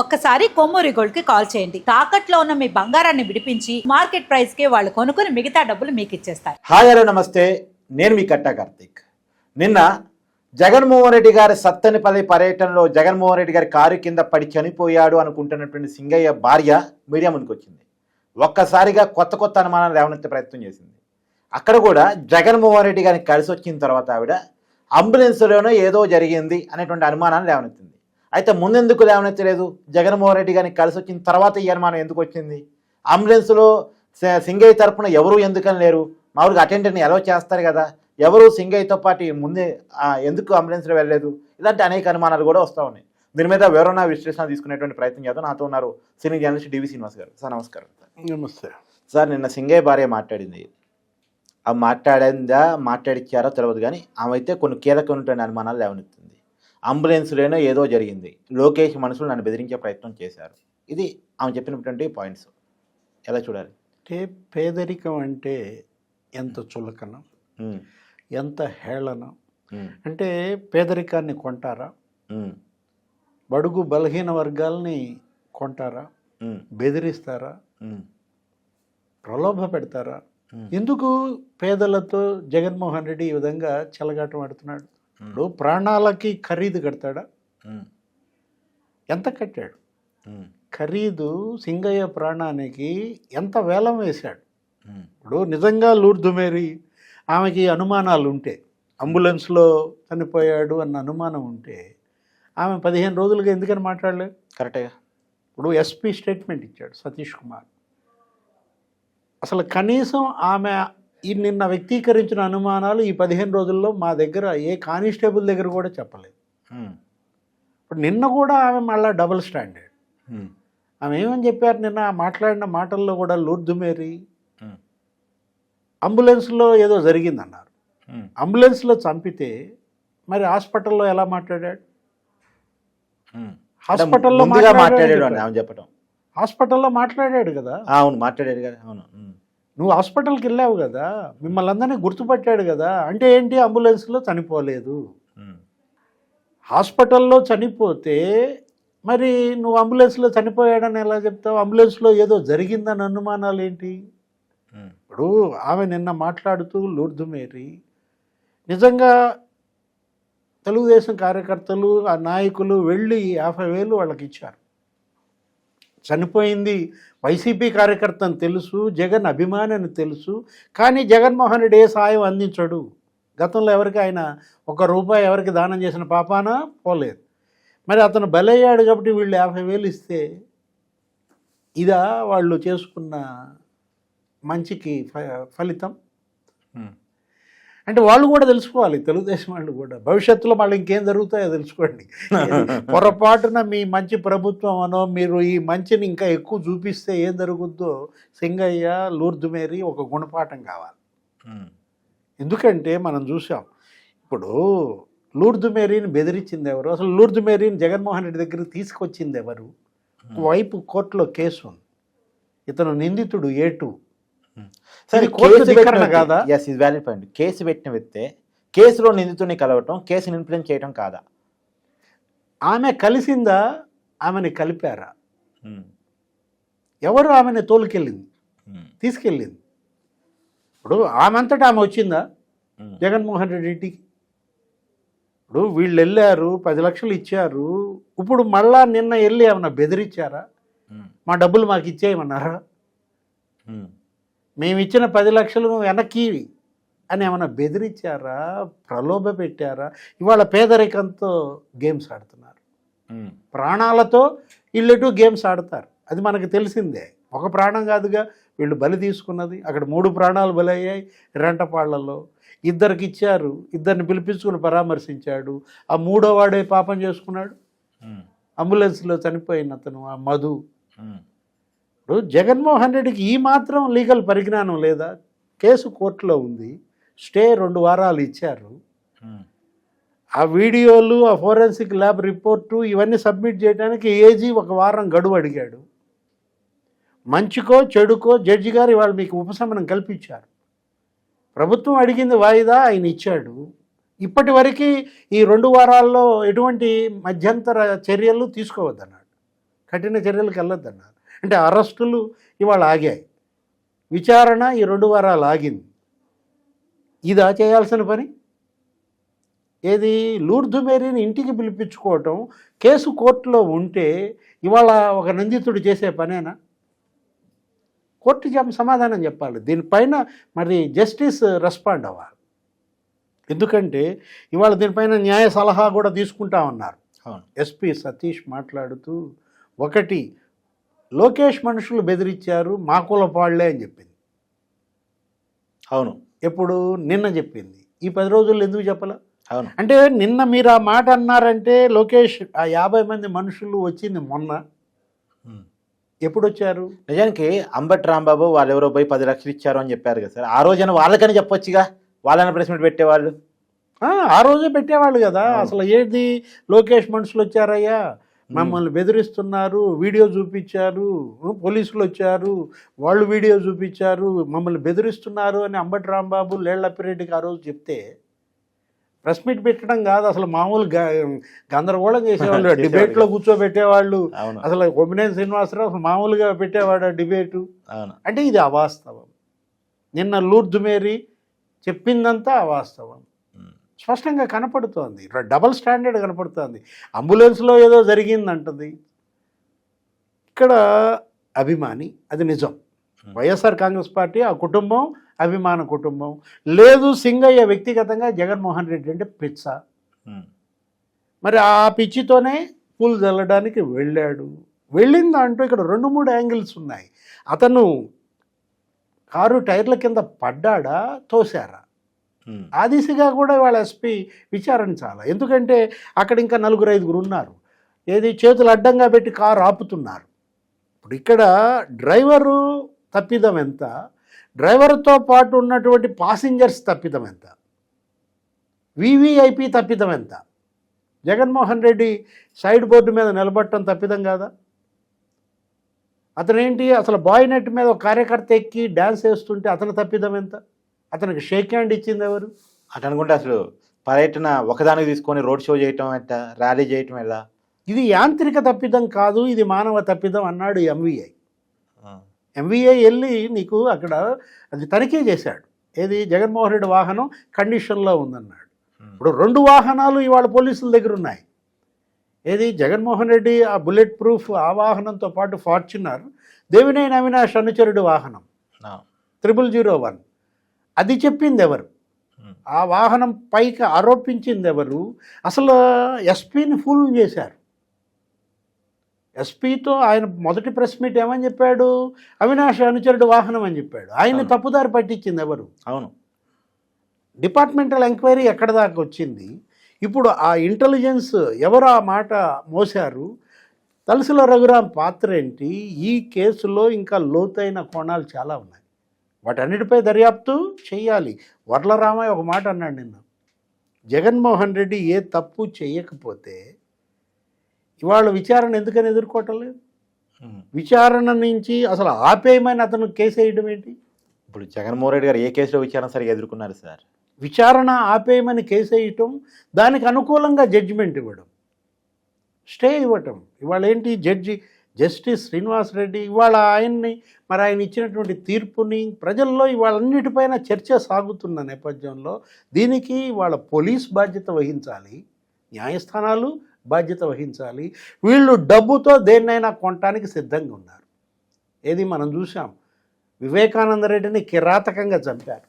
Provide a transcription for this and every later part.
ఒక్కసారి కొమ్మూరి గోల్డ్కి కాల్ చేయండి. తాకట్లో ఉన్న మీ బంగారాన్ని విడిపించి మార్కెట్ ప్రైస్కి వాళ్ళు కొనుక్కుని మిగతా డబ్బులు మీకు ఇచ్చేస్తారు. హాయ్ హలో నమస్తే. నేను మీ కట్టా కార్తీక్. నిన్న జగన్మోహన్ రెడ్డి గారి సత్తెనపల్లి పర్యటనలో జగన్మోహన్ రెడ్డి గారి కారు కింద పడి చనిపోయాడు అనుకుంటున్నటువంటి సింగయ్య భార్య మీడియా ముందుకు వచ్చింది ఒక్కసారిగా కొత్త కొత్త అనుమానాలు లేవనెత్తే ప్రయత్నం చేసింది. అక్కడ కూడా జగన్మోహన్ రెడ్డి గారిని కలిసి వచ్చిన తర్వాత ఆవిడ అంబులెన్స్లోనే ఏదో జరిగింది అనేటువంటి అనుమానాలు లేవనెత్తింది. అయితే ముందెందుకు లేవనెత్తలేదు? జగన్మోహన్ రెడ్డి గారిని కలిసి వచ్చిన తర్వాత ఈ అనుమానం ఎందుకు వచ్చింది? అంబులెన్స్లో సింగయ్య తరపున ఎవరు ఎందుకని లేరు? మామూలుగా అటెండర్ని ఎలా చేస్తారు కదా ఎవరు సింగయ్యతో పాటు ముందే ఎందుకు అంబులెన్స్లో వెళ్ళలేదు? ఇలాంటి అనేక అనుమానాలు కూడా వస్తూ ఉన్నాయి. దీని మీద వివరణ విశ్లేషణ తీసుకునేటువంటి ప్రయత్నం చేద్దాం. నాతో ఉన్నారు సినీ జర్నలిస్ట్ డివి శ్రీనివాస్ గారు. సార్ నమస్కారం. నమస్తే. సార్ నిన్న సింగయ్య భార్య మాట్లాడింది. ఆ మాట్లాడిందా మాట్లాడిచ్చారో తెలియదు కానీ ఆమె అయితే కొన్ని కీలకమైనటువంటి అనుమానాలు లేవనెత్తింది. అంబులెన్స్లోనే ఏదో జరిగింది. లోకేష్ మనుషులు నన్ను బెదిరించే ప్రయత్నం చేశారు. ఇది ఆమె చెప్పినటువంటి పాయింట్స్. ఎలా చూడాలి? అంటే పేదరికం అంటే ఎంత చులకన ఎంత హేళన. అంటే పేదరికాన్ని కొంటారా? బడుగు బలహీన వర్గాల్ని కొంటారా? బెదిరిస్తారా? ప్రలోభ పెడతారా? ఎందుకు పేదలతో జగన్మోహన్ రెడ్డి ఈ విధంగా చెలగాటం ఆడుతున్నాడు? ఇప్పుడు ప్రాణాలకి ఖరీదు కడతాడా? ఎంత కట్టాడు? ఖరీదు సింగయ్య ప్రాణానికి ఎంత వేలం వేశాడు? ఇప్పుడు నిజంగా లూర్దు మేరీ ఆమెకి అనుమానాలు ఉంటే అంబులెన్స్లో చనిపోయాడు అన్న అనుమానం ఉంటే ఆమె పదిహేను రోజులుగా ఎందుకని మాట్లాడలేదు? కరెక్టేగా ఇప్పుడు ఎస్పీ స్టేట్మెంట్ ఇచ్చాడు సతీష్ కుమార్. అసలు కనీసం ఆమె ఈ నిన్న వ్యక్తీకరించిన అనుమానాలు ఈ పదిహేను రోజుల్లో మా దగ్గర ఏ కానిస్టేబుల్ దగ్గర కూడా చెప్పలేదు. ఇప్పుడు నిన్న కూడా ఆమె మళ్ళీ డబుల్ స్టాండర్డ్. ఆమె ఏమని చెప్పారు నిన్న? మాట్లాడిన మాటల్లో కూడా లూర్దు మేరీ ఉమ్, అంబులెన్స్లో ఏదో జరిగిందన్నారు. అంబులెన్స్లో చంపితే మరి హాస్పిటల్లో ఎలా మాట్లాడాడు. హాస్పిటల్లో మాట్లాడాడు చెప్పాడు. హాస్పిటల్లో మాట్లాడాడు కదా? అవును మాట్లాడాడు కదా. అవును నువ్వు హాస్పిటల్కి వెళ్ళావు కదా మిమ్మల్ని అందరినీ గుర్తుపట్టాడు కదా అంటే ఏంటి అంబులెన్స్లో చనిపోలేదు? హాస్పిటల్లో చనిపోతే మరి నువ్వు అంబులెన్స్లో చనిపోయాడని ఎలా చెప్తావు? అంబులెన్స్లో ఏదో జరిగిందని అనుమానాలు ఏంటి? ఇప్పుడు ఆమె నిన్న మాట్లాడుతూ లూర్దు మేరీ నిజంగా తెలుగుదేశం కార్యకర్తలు ఆ నాయకులు వెళ్ళి యాభై వేలు వాళ్ళకి ఇచ్చారు చనిపోయింది. వైసీపీ కార్యకర్త అని తెలుసు జగన్ అభిమాని అని తెలుసు కానీ జగన్మోహన్ రెడ్డి ఏ సాయం అందించడు. గతంలో ఎవరికి ఆయన ఒక రూపాయి ఎవరికి దానం చేసిన పాపాన పోలేదు. మరి అతను బలయ్యాడు కాబట్టి వీళ్ళు యాభై వేలు ఇస్తే ఇదా వాళ్ళు చేసుకున్న మంచికి ఫ- ఫలితం? అంటే వాళ్ళు కూడా తెలుసుకోవాలి తెలుగుదేశం వాళ్ళు కూడా. భవిష్యత్తులో మళ్ళీ ఇంకేం జరుగుతాయో తెలుసుకోండి. పొరపాటున మీ మంచి ప్రభుత్వం అనో మీరు ఈ మంచిని ఇంకా ఎక్కువ చూపిస్తే ఏం జరుగుద్దో సింగయ్య లూర్దు మేరీ ఒక గుణపాఠం కావాలి. ఎందుకంటే మనం చూసాం ఇప్పుడు లూర్దు మేరీని బెదిరించింది ఎవరు? అసలు లూర్దు మేరీని జగన్మోహన్ రెడ్డి దగ్గరికి తీసుకొచ్చింది ఎవరు? వైపు కోర్టులో కేసు ఉంది. ఇతను నిందితుడు ఏ టూ. ఉమ్. సరే ఇది కోర్టు కేసు పెట్టిన కాదా? ఎస్ ఇది వ్యాలిడ్ పాయింట్ కేసు పెట్టిన వ్యక్తే కేసులో నిందితుడిని కలవటం కేసుని ఇన్ఫ్లుయెన్స్ చేయటం కాదా? ఆమె కలిసిందా? ఆమెని కలిపారా? ఉమ్, ఎవరు ఆమెని తోలుకెళ్ళింది? ఉమ్, తీసుకెళ్ళింది? ఇప్పుడు ఆమె అంతటా ఆమె వచ్చిందా? జగన్మోహన్ రెడ్డి ఇంటికి? ఇప్పుడు వీళ్ళు వెళ్ళారు పది లక్షలు ఇచ్చారు. ఇప్పుడు మళ్ళా నిన్న వెళ్ళి ఏమన్నా బెదిరించారా? మా డబ్బులు మాకు ఇచ్చేయమన్నారా? మేము ఇచ్చిన పది లక్షలు వెనక్కి అని ఏమన్నా బెదిరించారా? ప్రలోభ పెట్టారా? ఇవాళ పేదరికంతో గేమ్స్ ఆడుతున్నారు. ప్రాణాలతో వీళ్ళెటు గేమ్స్ ఆడతారు. అది మనకు తెలిసిందే. ఒక ప్రాణం కాదుగా వీళ్ళు బలి తీసుకున్నది. అక్కడ మూడు ప్రాణాలు బలి అయ్యాయి రెంటపాళ్ళలో. ఇద్దరికి ఇచ్చారు. ఇద్దరిని పిలిపించుకుని పరామర్శించాడు. ఆ మూడో వాడే పాపం చేసుకున్నాడు. అంబులెన్స్లో చనిపోయిన అతను ఆ మధు. ఇప్పుడు జగన్మోహన్ రెడ్డికి ఈ మాత్రం లీగల్ పరిజ్ఞానం లేదా? కేసు కోర్టులో ఉంది. స్టే రెండు వారాలు ఇచ్చారు. ఆ వీడియోలు ఆ ఫోరెన్సిక్ ల్యాబ్ రిపోర్టు ఇవన్నీ సబ్మిట్ చేయడానికి ఏజీ ఒక వారం గడువు అడిగాడు. మంచికో చెడుకో జడ్జి గారు ఇవాళ మీకు ఉపశమనం కల్పించారు. ప్రభుత్వం అడిగింది వాయిదా ఆయన ఇచ్చాడు. ఇప్పటి వరకు ఈ రెండు వారాల్లో ఎటువంటి మధ్యంతర చర్యలు తీసుకోవద్దన్నాడు. కఠిన చర్యలకు వెళ్ళొద్దన్నారు అంటే అరెస్టులు ఇవాళ ఆగాయి. విచారణ ఈ రెండు వారాలు ఆగింది. ఇదా చేయాల్సిన పని? ఏది? లూర్దు మేరీని ఇంటికి పిలిపించుకోవటం కేసు కోర్టులో ఉంటే ఇవాళ ఒక నిందితుడు చేసే పనేనా? కోర్టు సమాధానం చెప్పాలి. దీనిపైన మరి జస్టిస్ రెస్పాండ్ అవ్వాలి. ఎందుకంటే ఇవాళ దీనిపైన న్యాయ సలహా కూడా తీసుకుంటా ఉన్నారు. ఎస్పి సతీష్ మాట్లాడుతూ ఒకటి లోకేష్ మనుషులు బెదిరించారు మా కులపాళ్ళే అని చెప్పింది. అవును. ఎప్పుడు? నిన్న చెప్పింది. ఈ పది రోజుల్లో ఎందుకు చెప్పలే? అవును. అంటే నిన్న మీరు ఆ మాట అన్నారంటే లోకేష్ ఆ యాభై మంది మనుషులు వచ్చింది మొన్న. ఎప్పుడు వచ్చారు నిజానికి అంబటి రాంబాబు వాళ్ళు ఎవరో పోయి పది లక్షలు ఇచ్చారు అని చెప్పారు కదా సార్. ఆ రోజున వాళ్ళకని చెప్పొచ్చుగా? వాళ్ళని ప్రెస్ మీట్ పెట్టేవాళ్ళు? ఆ, రోజే పెట్టేవాళ్ళు కదా. అసలు ఏది? లోకేష్ మనుషులు వచ్చారయ్యా. మమ్మల్ని బెదిరిస్తున్నారు వీడియో చూపించారు పోలీసులు వచ్చారు వాళ్ళు వీడియో చూపించారు మమ్మల్ని బెదిరిస్తున్నారు అని అంబటి రాంబాబు లేళ్ళప్పిరెడ్డికి ఆ రోజు చెప్తే ప్రెస్ మీట్ పెట్టడం కాదు అసలు మామూలు గందరగోళం చేసేవాళ్ళు. డిబేట్లో కూర్చోబెట్టేవాళ్ళు. అసలు కొమ్మినేని శ్రీనివాసరావు అసలు మామూలుగా పెట్టేవాడు ఆ డిబేటు. అంటే ఇది అవాస్తవం. నిన్న లూర్దు మేరీ చెప్పిందంతా అవాస్తవం. స్పష్టంగా కనపడుతోంది. డబల్ స్టాండర్డ్ కనపడుతోంది. అంబులెన్స్లో ఏదో జరిగిందంటది. ఇక్కడ అభిమాని అది నిజం. వైఎస్ఆర్ కాంగ్రెస్ పార్టీ ఆ కుటుంబం అభిమాన కుటుంబం. లేదు సింగయ్య వ్యక్తిగతంగా జగన్మోహన్ రెడ్డి అంటే పిచ్చ. మరి ఆ పిచ్చితోనే పూలు చల్లడానికి వెళ్ళాడు. వెళ్ళిన దాంట్లో ఇక్కడ రెండు మూడు యాంగిల్స్ ఉన్నాయి. అతను కారు టైర్ల కింద పడ్డాడా తోశారా. ఆ దిశగా కూడా వాళ్ళ ఎస్పీ విచారించాలి. ఎందుకంటే అక్కడ ఇంకా నలుగురు ఐదుగురు ఉన్నారు. ఏది చేతులు అడ్డంగా పెట్టి కారు ఆపుతున్నారు. ఇప్పుడు ఇక్కడ డ్రైవరు తప్పిదం ఎంత? డ్రైవర్తో పాటు ఉన్నటువంటి పాసింజర్స్ తప్పిదం ఎంత? వివిఐపి తప్పిదం ఎంత? జగన్మోహన్ రెడ్డి సైడ్ బోర్డు మీద నిలబడటం తప్పిదం కాదా? అతనేంటి? అసలు బాయ్ నెట్ మీద ఒక కార్యకర్త ఎక్కి డ్యాన్స్ వేస్తుంటే అతను తప్పిదం ఎంత? అతనికి షేక్ హ్యాండ్ ఇచ్చింది ఎవరు? అటు అనుకుంటే అసలు పర్యటన ఒకదానికి తీసుకొని రోడ్ షో చేయటం ఎట్ట ర్యాలీ చేయటం ఎలా? ఇది యాంత్రిక తప్పిదం కాదు ఇది మానవ తప్పిదం అన్నాడు ఎంవీఐ ఎంవీఐ వెళ్ళి నీకు అక్కడ అది తనిఖీ చేశాడు. ఏది? జగన్మోహన్ రెడ్డి వాహనం కండిషన్లో ఉందన్నాడు. ఇప్పుడు రెండు వాహనాలు ఇవాళ పోలీసుల దగ్గర ఉన్నాయి. ఏది? జగన్మోహన్ రెడ్డి ఆ బుల్లెట్ ప్రూఫ్ ఆ వాహనంతో పాటు ఫార్చునర్ దేవినేని అవినాష్ అనుచరుడి వాహనం. Triple zero one. అది చెప్పింది ఎవరు. ఆ వాహనం పైకి ఆరోపించింది ఎవరు అసలు ఎస్పీని ఫుల్ చేశారు. ఎస్పీతో ఆయన మొదటి ప్రెస్ మీట్ ఏమని చెప్పాడు? అవినాష్ అనుచరుడు వాహనం అని చెప్పాడు. ఆయన. తప్పుదారి పట్టించింది ఎవరు అవును. డిపార్ట్మెంటల్ ఎంక్వైరీ ఎక్కడ దాకా వచ్చింది? ఇప్పుడు ఆ ఇంటెలిజెన్స్ ఎవరు ఆ మాట మోశారు? తలసిల రఘురాం పాత్ర ఏంటి? ఈ కేసులో ఇంకా లోతైన కోణాలు చాలా ఉన్నాయి. వాటన్నిటిపై దర్యాప్తు చేయాలి. వర్లరామయ్య ఒక మాట అన్నాడు నిన్న. జగన్మోహన్ రెడ్డి ఏ తప్పు చేయకపోతే ఇవాళ విచారణ ఎందుకని ఎదుర్కోవటం లేదు? ఉమ్. విచారణ నుంచి అసలు ఆపేయమని అతను కేసు వేయడం ఏంటి? ఇప్పుడు జగన్మోహన్ రెడ్డి గారు ఏ కేసులో విచారణ సరిగా ఎదుర్కొన్నారు సార్? విచారణ ఆపేయమని కేసు వేయటం దానికి అనుకూలంగా జడ్జిమెంట్ ఇవ్వడం స్టే ఇవ్వటం. ఇవాళ ఏంటి జడ్జి జస్టిస్ శ్రీనివాస్ రెడ్డి ఇవాళ ఆయన్ని మరి ఆయన ఇచ్చినటువంటి తీర్పుని ప్రజల్లో ఇవాళ అన్నిటిపైన చర్చ సాగుతున్న నేపథ్యంలో దీనికి వాళ్ళ పోలీస్ బాధ్యత వహించాలి న్యాయస్థానాలు బాధ్యత వహించాలి. వీళ్ళు డబ్బుతో దేన్నైనా కొనటానికి సిద్ధంగా ఉన్నారు. ఏది మనం చూసాం వివేకానంద రెడ్డిని కిరాతకంగా చంపారు.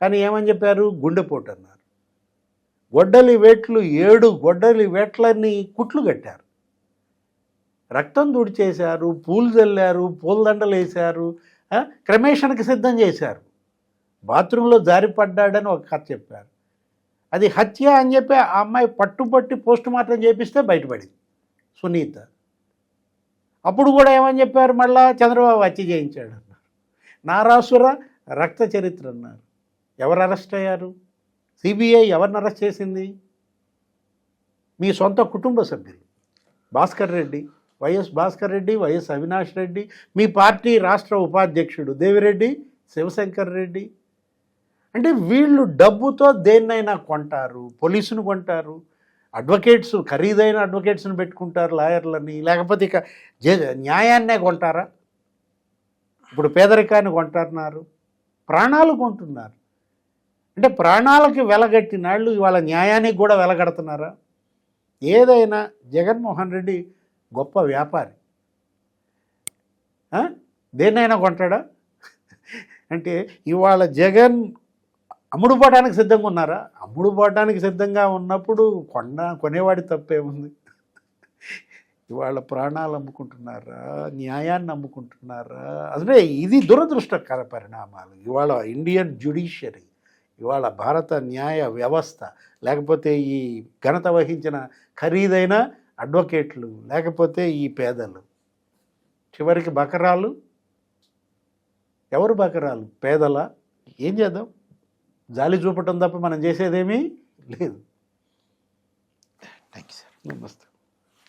కానీ ఏమని చెప్పారు? గుండెపోటు అన్నారు. గొడ్డలి వేట్లు ఏడు గొడ్డలి వేట్లని కుట్లు కట్టారు. రక్తం తుడిచేశారు పూలు చల్లారు పూలదండలు వేశారు క్రమేషణకి సిద్ధం చేశారు. బాత్రూంలో జారిపడ్డాడని ఒక కథ చెప్పారు. అది హత్య అని చెప్పి ఆ అమ్మాయి పట్టుపట్టి పోస్ట్ మార్టం చేపిస్తే బయటపడింది సునీత. అప్పుడు కూడా ఏమని చెప్పారు మళ్ళా? చంద్రబాబు హత్య చేయించాడు అన్నారు. నారాసుర రక్త చరిత్ర అన్నారు. ఎవరు అరెస్ట్ అయ్యారు? సిబిఐ ఎవరిని అరెస్ట్ చేసింది? మీ సొంత కుటుంబ సభ్యులు. భాస్కర్ రెడ్డి. వైఎస్ భాస్కర్ రెడ్డి వైఎస్ అవినాష్ రెడ్డి మీ పార్టీ రాష్ట్ర ఉపాధ్యక్షుడు దేవిరెడ్డి శివశంకర్ రెడ్డి. అంటే వీళ్ళు డబ్బుతో దేన్నైనా కొంటారు పోలీసును కొంటారు అడ్వకేట్స్ ఖరీదైన అడ్వకేట్స్ని పెట్టుకుంటారు లాయర్లని లేకపోతే ఇక న్యాయాన్నే కొంటారా? ఇప్పుడు పేదరికాన్ని కొంటున్నారు ప్రాణాలు కొంటున్నారు. అంటే ప్రాణాలకి వెలగట్టిన వాళ్ళు ఇవాళ న్యాయానికి కూడా వెలగడుతున్నారా? ఏదైనా జగన్మోహన్ రెడ్డి గొప్ప వ్యాపారి. దేన్నైనా కొంటాడా? అంటే ఇవాళ జగన్ అమ్ముడుపోవడానికి సిద్ధంగా ఉన్నారా? అమ్ముడుపోవడానికి సిద్ధంగా ఉన్నప్పుడు కొండ కొనేవాడి తప్పేముంది? ఇవాళ ప్రాణాలు అమ్ముకుంటున్నారా? న్యాయాన్ని అమ్ముకుంటున్నారా? అసలే ఇది దురదృష్టకర పరిణామాలు. ఇవాళ ఇండియన్ జ్యుడిషియరీ ఇవాళ భారత న్యాయ వ్యవస్థ లేకపోతే ఈ ఘనత వహించిన ఖరీదైన అడ్వకేట్లు లేకపోతే ఈ పేదలు. చివరికి బకరాలు. ఎవరు బకరాలు? పేదల? ఏం చేద్దాం? జాలి చూపటం తప్ప మనం చేసేదేమీ లేదు. Thank you sir. నమస్తే.